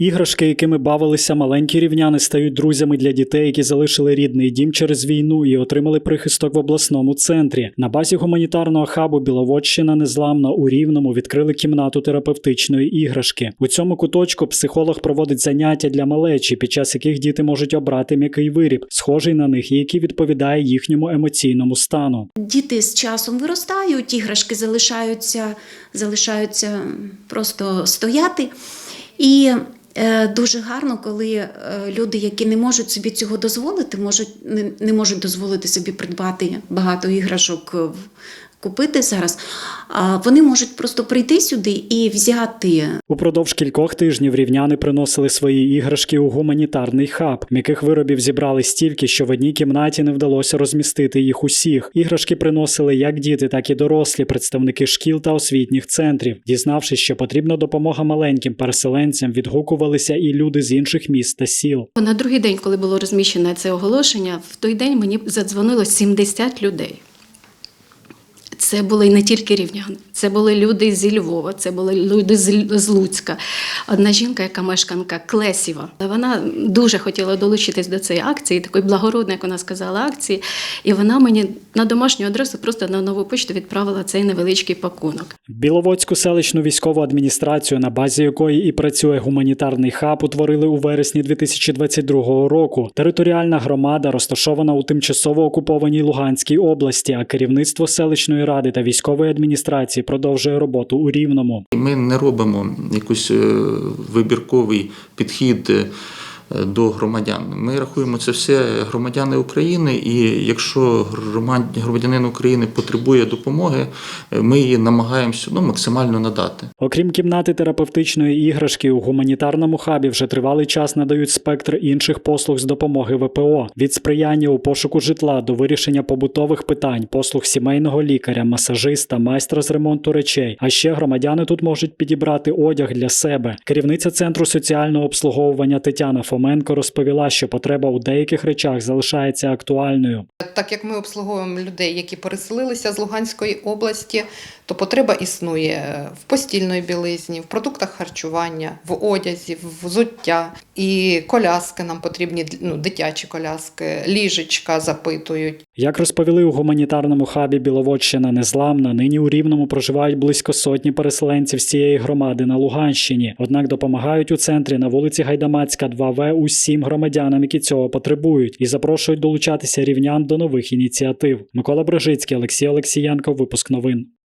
Іграшки, якими бавилися маленькі рівняни, стають друзями для дітей, які залишили рідний дім через війну і отримали прихисток в обласному центрі. На базі гуманітарного хабу Біловодщина незламна у Рівному відкрили кімнату терапевтичної іграшки. У цьому куточку психолог проводить заняття для малечі, під час яких діти можуть обрати м'який виріб, схожий на них і який відповідає їхньому емоційному стану. Діти з часом виростають, іграшки залишаються, залишаються просто стояти. І дуже гарно, коли е, люди, які не можуть собі цього дозволити, можуть, не, можуть дозволити собі придбати багато іграшок, е, купити зараз, а вони можуть просто прийти сюди і взяти Упродовж кількох тижнів рівняни приносили свої іграшки у гуманітарний хаб. М'яких виробів зібрали стільки, що в одній кімнаті не вдалося розмістити їх усіх. Іграшки приносили як діти, так і дорослі, представники шкіл та освітніх центрів. Дізнавшись, що потрібна допомога маленьким переселенцям, відгукувалися і люди з інших міст та сіл. На другий день, коли було розміщене це оголошення, в той день мені задзвонило 70 людей. Це були не тільки рівняни, це були люди зі Львова, це були люди з Луцька. Одна жінка, яка мешканка Клесіва, вона дуже хотіла долучитись до цієї акції, такої благородної, як вона сказала, акції. І вона мені на домашню адресу просто на нову почту відправила цей невеличкий пакунок. Біловодську селищну військову адміністрацію, на базі якої і працює гуманітарний хаб, утворили у вересні 2022 року. Територіальна громада розташована у тимчасово окупованій Луганській області, а керівництво селищної ради та військової адміністрації продовжує роботу у Рівному. Ми не робимо якийсь е, вибірковий підхід е, до громадян. Ми рахуємо це все громадяни України, і якщо громадянин України потребує допомоги, е, ми її намагаємося ну, максимально надати. Окрім кімнати терапевтичної іграшки, у гуманітарному хабі вже тривалий час надають спектр інших послуг з допомоги ВПО від сприяння у пошуку житла до вирішення побутових питань, послуг сімейного лікаря, масажиста, майстра з ремонту речей. А ще громадяни тут можуть підібрати одяг для себе. Керівниця центру соціального обслуговування Тетяна Фоменко розповіла, що потреба у деяких речах залишається актуальною. Так як ми обслуговуємо людей, які переселилися з Луганської області, то потреба існує в постільної білизні, в продуктах харчування, в одязі, в взуття. І коляски нам потрібні, ну, дитячі коляски, ліжечка запитують. Як розповіли у гуманітарному хабі Біловодщина Незламна, нині у Рівному проживають близько сотні переселенців з цієї громади на Луганщині. Однак допомагають у центрі на вулиці Гайдамацька, 2В усім громадянам, які цього потребують, і запрошують долучатися рівнян до нових ініціатив. Микола Брожицький, Олексій Олексієнко, випуск новин.